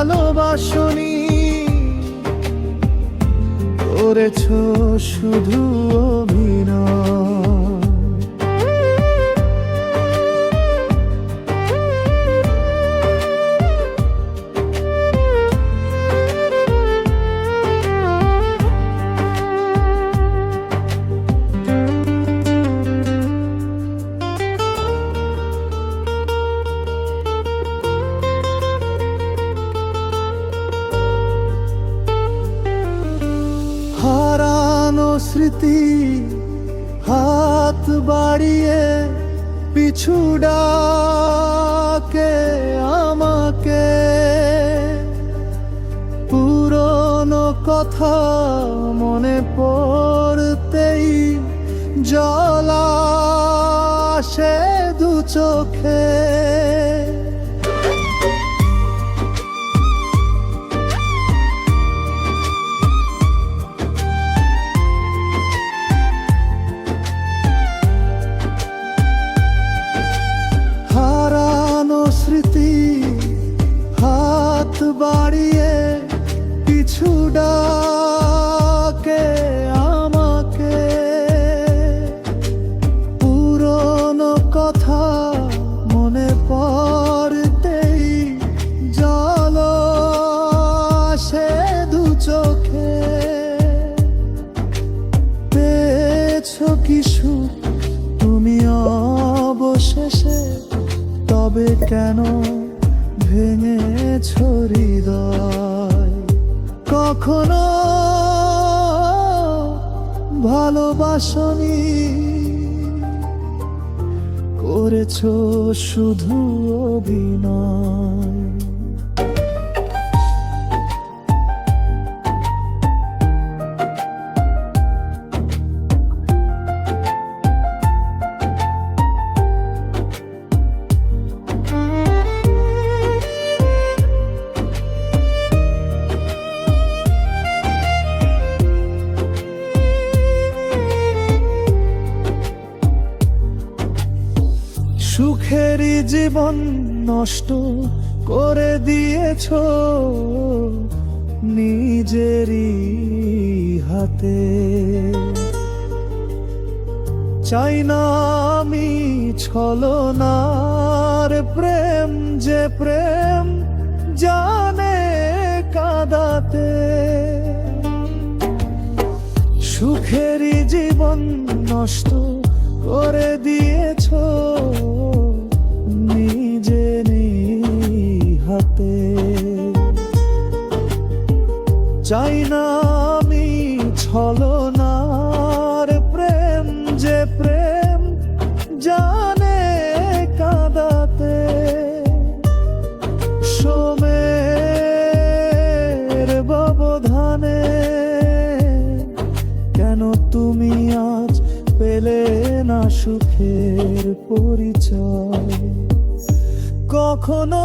ভালোবাসনি। করেছ শুধু অভিনয়। স্মৃতি হাত বাড়িয়ে পিছু ডাকে আমাকে। পুরনো কথা মনে পড়তেই জল আসে দু চোখে। সুখ তুমি অবশেষে তবে কেন ভেঙেছ হৃদয়? কখনো ভালোবাসনি করেছ শুধু অভিনয়। জীবন নষ্ট করে দিয়েছ নিজেরই হাতে। চাই না আমি ছলনার প্রেম, যে প্রেম জানে কাদাতে। সুখেরই জীবন নষ্ট করে দিয়েছ হাতে চাই না আমি ছলনার প্রেম, যে প্রেম জানে কাদাতে। সোমের ব্যবধানে কেন তুমি আজ পেলে না সুখের পরিচয়? কখনো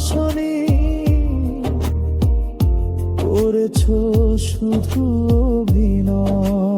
ভালোবাসনি করেছ শুধু অভিনয়।